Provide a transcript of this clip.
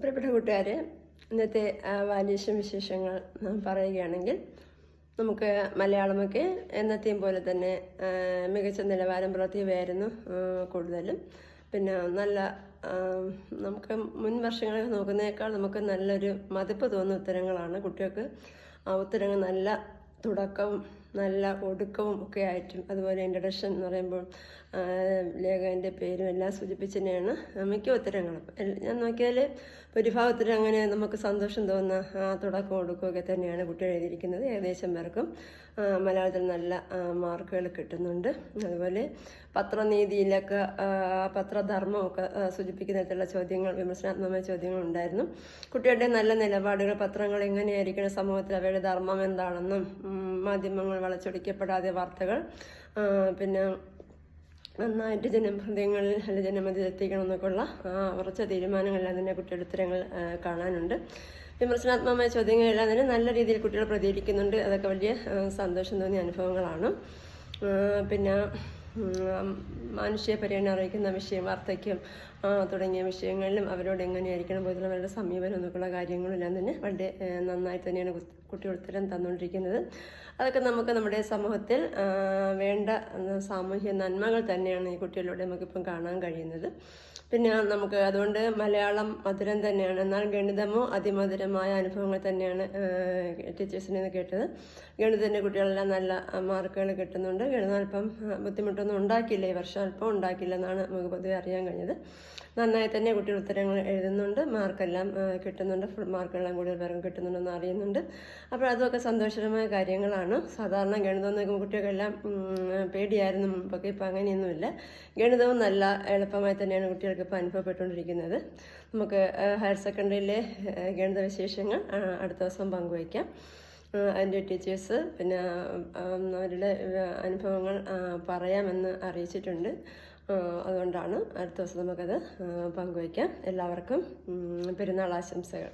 പ്രിയപ്പെട്ട കൂട്ടുകാരെ ഇന്നത്തെ വാല്യേഷൻ വിശേഷങ്ങൾ പറയുകയാണെങ്കിൽ നമുക്ക് മലയാളമൊക്കെ എന്നത്തെയും പോലെ തന്നെ മികച്ച നിലവാരം പുലർത്തിയവയായിരുന്നു ആ, കൂടുതലും. പിന്നെ നല്ല നമുക്ക് മുൻ വർഷങ്ങളിൽ നോക്കുന്നതിനേക്കാൾ നമുക്ക് നല്ലൊരു മതിപ്പ് തോന്നുന്ന ഉത്തരങ്ങളാണ് കുട്ടികൾക്ക് ആ ഉത്തരങ്ങൾ നല്ല തുടക്കവും നല്ല ഒടുക്കവും ഒക്കെ ആയിട്ടും. അതുപോലെ ഇൻട്രഡക്ഷൻ എന്ന് പറയുമ്പോൾ ലേഖകന്റെ പേരും എല്ലാം സൂചിപ്പിച്ചതിനെയാണ് മിക്ക ഉത്തരങ്ങളും. ഞാൻ നോക്കിയാൽ ഭൂരിഭാഗത്തിലും അങ്ങനെ നമുക്ക് സന്തോഷം തോന്നുന്ന ആ തുടക്കം ഒടുക്കമൊക്കെ തന്നെയാണ് കുട്ടികൾ എഴുതിയിരിക്കുന്നത്. ഏകദേശം പേർക്കും മലയാളത്തിൽ നല്ല മാർക്കുകൾ കിട്ടുന്നുണ്ട്. അതുപോലെ പത്രനീതിയിലൊക്കെ പത്രധർമ്മമൊക്കെ സൂചിപ്പിക്കുന്ന തരത്തിലുള്ള ചോദ്യങ്ങൾ വിമർശനാത്മകമായ ചോദ്യങ്ങൾ ഉണ്ടായിരുന്നു. കുട്ടികളുടെ നല്ല നിലപാടുകൾ പത്രങ്ങൾ എങ്ങനെയായിരിക്കണം സമൂഹത്തിൽ അവയുടെ ധർമ്മം എന്താണെന്നും മാധ്യമങ്ങൾ വളച്ചൊടിക്കപ്പെടാതെ വാർത്തകൾ. പിന്നെ നന്നായിട്ട് ജനഹൃദയങ്ങളിൽ അല്ല ജനമതി എത്തിക്കണം എന്നൊക്കെയുള്ള ആ, ഉറച്ച തീരുമാനങ്ങളെല്ലാം തന്നെ ഉത്തരങ്ങൾ കാണാനുണ്ട്. വിമർശനാത്മകമായ ചോദ്യങ്ങളെല്ലാം തന്നെ നല്ല രീതിയിൽ കുട്ടികൾ പ്രതികരിക്കുന്നുണ്ട്. അതൊക്കെ വലിയ സന്തോഷം തോന്നിയ അനുഭവങ്ങളാണ്. പിന്നെ ഉം, മാനുഷിക പരിഗണന അറിയിക്കുന്ന വിഷയം വാർദ്ധക്യം തുടങ്ങിയ വിഷയങ്ങളിലും അവരോട് എങ്ങനെയായിരിക്കണം പോലുള്ള അവരുടെ സമീപനം എന്നൊക്കെയുള്ള കാര്യങ്ങളെല്ലാം തന്നെ വളരെ നന്നായി തന്നെയാണ് കുട്ടി ഉത്തരം തന്നുകൊണ്ടിരിക്കുന്നത്. അതൊക്കെ നമുക്ക് നമ്മുടെ സമൂഹത്തിൽ വേണ്ട സാമൂഹ്യ നന്മകൾ തന്നെയാണ് ഈ കുട്ടികളിലൂടെ നമുക്കിപ്പം കാണാൻ കഴിയുന്നത്. പിന്നെ നമുക്ക് അതുകൊണ്ട് മലയാളം മധുരം തന്നെയാണ്. എന്നാൽ ഗണിതമോ അതിമധുരമായ അനുഭവങ്ങൾ തന്നെയാണ് ടീച്ചേഴ്സിൽ നിന്ന് കേട്ടത്. ഗണിതത്തിന്റെ കുട്ടികളെല്ലാം നല്ല മാർക്കുകൾ കിട്ടുന്നുണ്ട്. ഗണിതം അല്പം ആ, ബുദ്ധിമുട്ടൊന്നും ഉണ്ടാക്കിയില്ല. ഈ വർഷം അല്പം ഉണ്ടാക്കില്ല എന്നാണ് നമുക്ക് പൊതുവെ അറിയാൻ കഴിഞ്ഞത്. നന്നായി തന്നെ കുട്ടികൾ ഉത്തരങ്ങൾ എഴുതുന്നുണ്ട്. മാർക്കെല്ലാം കിട്ടുന്നുണ്ട്. ഫുൾ മാർക്കെല്ലാം കൂടുതൽ പേർക്കും കിട്ടുന്നുണ്ടെന്ന് അറിയുന്നുണ്ട്. അപ്പോൾ അതൊക്കെ സന്തോഷകരമായ കാര്യങ്ങളാണ്. സാധാരണ ഗണിതം കുട്ടികൾക്കെല്ലാം പേടിയായിരുന്നു. മുമ്പൊക്കെ ഇപ്പോൾ അങ്ങനെയൊന്നുമില്ല. ഗണിതവും നല്ല എളുപ്പമായി തന്നെയാണ് കുട്ടികൾക്ക് ഇപ്പോൾ അനുഭവപ്പെട്ടുകൊണ്ടിരിക്കുന്നത്. നമുക്ക് ഹയർ സെക്കൻഡറിയിലെ ഗണിത വിശേഷങ്ങൾ അടുത്ത ദിവസം പങ്കുവയ്ക്കാം. അതിന്റെ ടീച്ചേഴ്സ് പിന്നെ അവരുടെ അനുഭവങ്ങൾ പറയാമെന്ന് അറിയിച്ചിട്ടുണ്ട്. അതുകൊണ്ടാണ് അടുത്ത ദിവസം നമുക്കത് പങ്കുവയ്ക്കാം. എല്ലാവർക്കും പെരുന്നാൾ ആശംസകൾ.